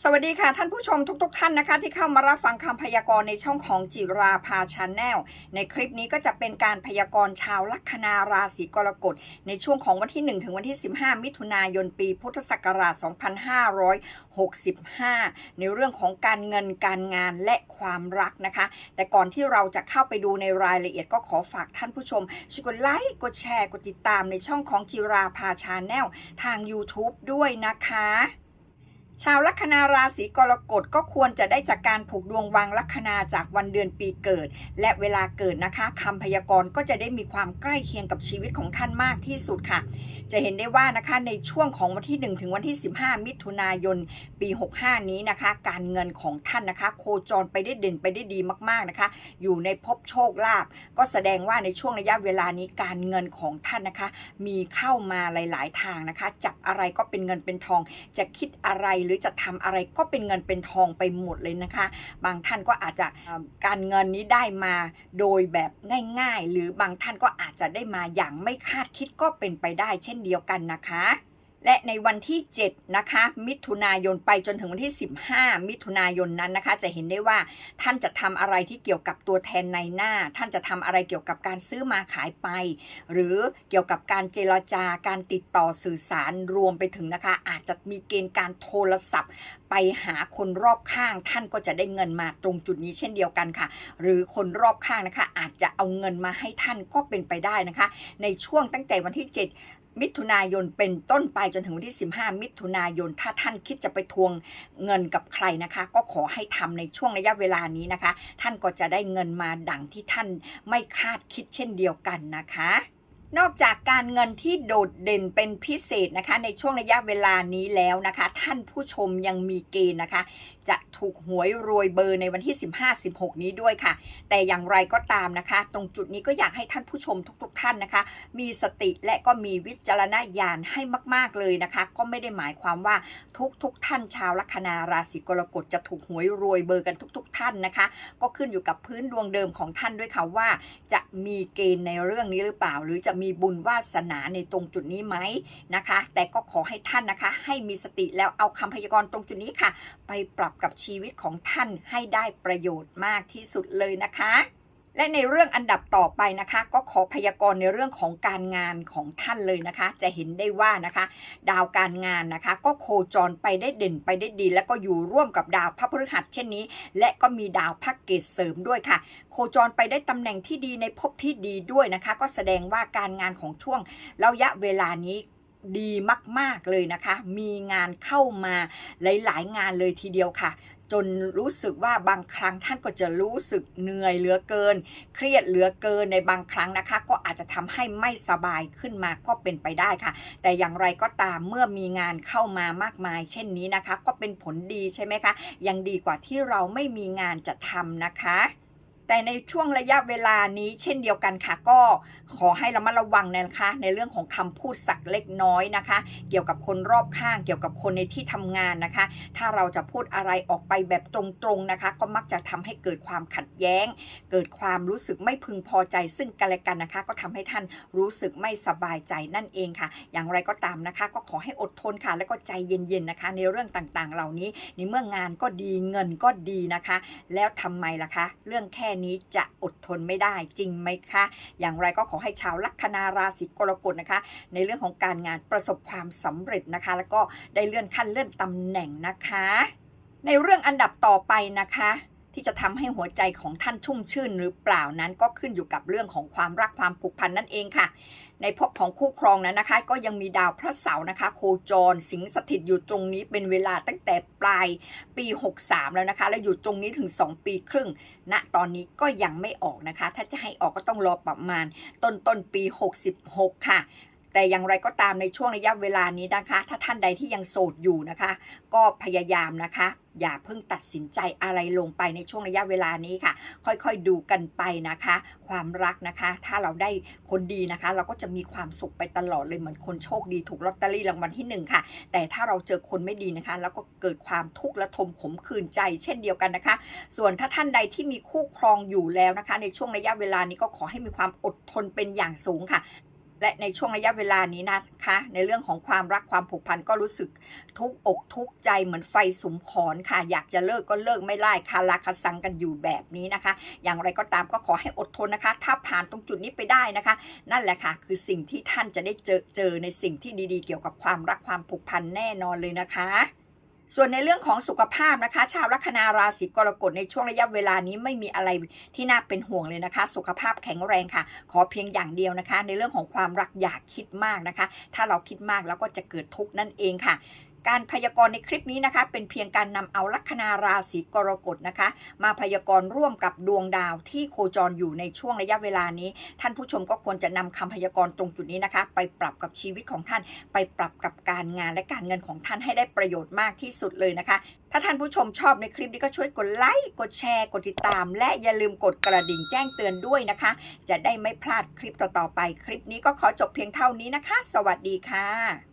สวัสดีค่ะ ท่านผู้ชมทุกๆทท่านนะคะ ที่เข้ามารับฟังคำพยากรณ์ในช่องของจิราภาชาแนลในคลิปนี้ก็จะเป็นการพยากรณ์ชาวลัคนาราศีกรกฎในช่วงของวันที่ 1 ถึงวันที่ 15 มิถุนายนปี พุทธศักราช 2565 ในเรื่องของการเงินการงานและความรักนะคะ แต่ก่อนที่เราจะเข้าไปดูในรายละเอียดก็ขอฝากท่านผู้ชมช่วยกดไลค์กดแชร์กดติดตามในช่องของจิราภาชาแนลทาง YouTube ด้วยนะคะ ชาวลัคนาราศีกรกฎก็ควรจะได้จากการผูกดวงวางลัคนาจากวันเดือนปีเกิด และเวลาเกิดนะคะคำพยากรณ์ก็จะได้มีความใกล้เคียงกับชีวิตของท่านมากที่สุดค่ะ จะเห็นได้ว่านะคะในช่วงของวันที่ 1 ถึงวันที่ 15 มิถุนายน ปี 65 นี้นะคะ การเงินของท่านนะคะ โคจรไปได้เด่นไปได้ดีมากๆนะคะ อยู่ในภพโชคลาภก็แสดงว่าในช่วงระยะเวลานี้การเงินของท่านนะคะ มีเข้ามาหลาย ๆ ทางนะคะจับอะไรก็เป็นเงินเป็นทองจะคิดอะไรหรือือจะทำอะไรก็เป็นเงินเป็นทองไปหมดเลยนะคะ บางท่านก็อาจจะการเงินนี้ได้มาโดยแบบง่าย ๆ หรือบางท่านก็อาจจะได้มาอย่างไม่คาดคิดก็เป็นไปได้เช่นเดียวกันนะคะ และในวันที่ 7 นะคะ มิถุนายนไปจนถึงวันที่ 15 มิถุนายนนั้นนะคะ จะเห็นได้ว่าท่านจะทำอะไรที่เกี่ยวกับตัวแทนในหน้า ท่านจะทำอะไรเกี่ยวกับการซื้อมาขายไป หรือเกี่ยวกับการเจรจาการติดต่อสื่อสารรวมไปถึงนะคะ อาจจะมีเกณฑ์การโทรศัพท์ ไปหาคนรอบข้าง ท่านก็จะได้เงินมาตรงจุดนี้เช่นเดียวกันค่ะ หรือคนรอบข้างนะคะ อาจจะเอาเงินมาให้ท่านก็เป็นไปได้นะคะ ในช่วงตั้งแต่วันที่ 7 มิถุนายนเป็นต้นไปจนถึงวันที่ 15 มิถุนายน ถ้าท่านคิดจะไปทวงเงินกับใครนะคะ ก็ขอให้ทำในช่วงระยะเวลานี้นะคะ ท่านก็จะได้เงินมาดังที่ท่านไม่คาดคิดเช่นเดียวกันนะคะ นอกจากการเงินที่โดดเด่นเป็นพิเศษนะคะ ในช่วงระยะเวลานี้แล้วนะคะ ท่านผู้ชมยังมีเกณฑ์นะคะ จะถูกหวยรวยเบอร์ในวันที่ 15-16 นี้ด้วยค่ะ แต่อย่างไรก็ตามนะคะ ตรงจุดนี้ก็อยากให้ท่านผู้ชมทุกๆทท่านนะคะ มีสติและก็มีวิจารณญาณให้มาก ๆเลยนะคะ ก็ไม่ได้หมายความว่าทุกๆทท่านชาวลัคนาราศีกรกฎจะถูกหวยรวยเบอร์กันทุก ๆท่านนะคะ ก็ขึ้นอยู่กับพื้นดวงเดิมของท่านด้วยค่ะว่า จะมีเกณฑ์ในเรื่องนี้หรือเปล่าหรือจะมีบุญวาสนาในตรงจุดนี้ไหมนะคะ แต่ก็ขอให้ท่านนะคะ ให้มีสติแล้วเอาคำพยากรณ์ตรงจุดนี้ค่ะ ไปปรับกับชีวิตของท่านให้ได้ประโยชน์มากที่สุดเลยนะคะ และในเรื่องอันดับต่อไปนะคะ ก็ขอพยากรณ์ในเรื่องของการงานของท่านเลยนะคะ จะเห็นได้ว่านะคะ ดาวการงานนะคะ ก็โคจรไปได้เด่นไปได้ดี และก็อยู่ร่วมกับดาวพระพฤหัสเช่นนี้ และก็มีดาวพักเกตเสริมด้วยค่ะ โคจรไปได้ตำแหน่งที่ดีในภพที่ดีด้วยนะคะ ก็แสดงว่าการงานของช่วงระยะเวลานี้ดีมาก ๆ เลยนะคะ มีงานเข้ามาหลาย ๆ งานเลยทีเดียวค่ะ จนรู้สึกว่าบางครั้งท่านก็จะรู้สึกเหนื่อยเหลือเกิน เครียดเหลือเกินในบางครั้งนะคะ ก็อาจจะทำให้ไม่สบายขึ้นมาก็เป็นไปได้ค่ะ แต่อย่างไรก็ตามเมื่อมีงานเข้ามามากมาย เช่นนี้นะคะ ก็เป็นผลดีใช่ไหมคะยังดีกว่าที่เราไม่มีงานจะทำนะคะ แต่ในช่วงระยะเวลานี้เช่นเดียวกันค่ะ ก็ขอให้ระมัดระวังนะคะ ในเรื่องของคำพูดสักเล็กน้อยนะคะ เกี่ยวกับคนรอบข้างเกี่ยวกับคนในที่ทำงานนะคะ ถ้าเราจะพูดอะไรออกไปแบบตรงๆนะคะ ก็มักจะทำให้เกิดความขัดแย้ง เกิดความรู้สึกไม่พึงพอใจซึ่งกันและกันนะคะ ก็ทำให้ท่านรู้สึกไม่สบายใจนั่นเองค่ะ อย่างไรก็ตามนะคะ ก็ขอให้อดทนค่ะ แล้วก็ใจเย็นๆนะคะ ในเรื่องต่างๆ เหล่านี้ในเมื่องานก็ดีเงินก็ดีนะคะ แล้วทำไมล่ะคะ เรื่องแค่นี้จะอดทนไม่ได้จริงไหมคะ อย่างไรก็ขอให้ชาวลัคนาราศีกรกฎนะคะ ในเรื่องของการงานประสบความสำเร็จนะคะ แล้วก็ได้เลื่อนขั้นเลื่อนตำแหน่งนะคะ ในเรื่องอันดับต่อไปนะคะ ที่จะทำให้หัวใจของท่านชุ่มชื่นหรือเปล่านั้นก็ขึ้นอยู่กับเรื่องของความรักความผูกพันนั่นเองค่ะ ในภพของคู่ครองนั้นนะคะ ก็ยังมีดาวพระเสาร์นะคะ โคจรสิงสถิตอยู่ตรงนี้เป็นเวลาตั้งแต่ปลายปี 63 แล้วนะคะ และอยู่ตรงนี้ถึง 2 ปีครึ่งณตอนนี้ก็ยังไม่ออกนะคะ ถ้าจะให้ออกก็ต้องรอประมาณต้นต้นปี 66 ค่ะ แต่อย่างไรก็ตามในช่วงระยะเวลานี้นะคะ ถ้าท่านใดที่ยังโสดอยู่นะคะ ก็พยายามนะคะ อย่าเพิ่งตัดสินใจอะไรลงไปในช่วงระยะเวลานี้ค่ะ ค่อยๆดูกันไปนะคะ ความรักนะคะ ถ้าเราได้คนดีนะคะ เราก็จะมีความสุขไปตลอดเลยเหมือนคนโชคดีถูกลอตเตอรี่รางวัลที่หนึ่งค่ะ แต่ถ้าเราเจอคนไม่ดีนะคะ แล้วก็เกิดความทุกข์และทมขมขื่นใจ เช่นเดียวกันนะคะ ส่วนถ้าท่านใดที่มีคู่ครองอยู่แล้วนะคะ ในช่วงระยะเวลานี้ก็ขอให้มีความอดทนเป็นอย่างสูงค่ะ และในช่วงระยะเวลานี้นะคะ ในเรื่องของความรักความผูกพันก็รู้สึกทุกอกทุกใจเหมือนไฟสุมขอนค่ะ อยากจะเลิกก็เลิกไม่ไล่คาราคาซังกันอยู่แบบนี้นะคะ อย่างไรก็ตามก็ขอให้อดทนนะคะ ถ้าผ่านตรงจุดนี้ไปได้นะคะ นั่นแหละค่ะ คือสิ่งที่ท่านจะได้เจอเจอในสิ่งที่ดีๆ เกี่ยวกับความรักความผูกพันแน่นอนเลยนะคะ ส่วนในเรื่องของสุขภาพนะคะ ชาวลัคนาราศีกรกฎในช่วงระยะเวลานี้ไม่มีอะไรที่น่าเป็นห่วงเลยนะคะ สุขภาพแข็งแรงค่ะ ขอเพียงอย่างเดียวนะคะ ในเรื่องของความรักอย่าคิดมากนะคะ ถ้าเราคิดมากแล้วก็จะเกิดทุกข์นั่นเองค่ะ การพยากรณ์ในคลิปนี้นะคะ เป็นเพียงการนำเอาลัคนาราศีกรกฎนะคะ มาพยากรณ์ร่วมกับดวงดาวที่โคจรอยู่ในช่วงระยะเวลานี้ ท่านผู้ชมก็ควรจะนำคำพยากรณ์ตรงจุดนี้นะคะ ไปปรับกับชีวิตของท่าน ไปปรับกับการงานและการเงินของท่านให้ได้ประโยชน์มากที่สุดเลยนะคะ ถ้าท่านผู้ชมชอบในคลิปนี้ก็ช่วยกดไลค์กดแชร์กดติดตาม และอย่าลืมกดกระดิ่งแจ้งเตือนด้วยนะคะ จะได้ไม่พลาดคลิปต่อๆไป คลิปนี้ก็ขอจบเพียงเท่านี้นะคะ สวัสดีค่ะ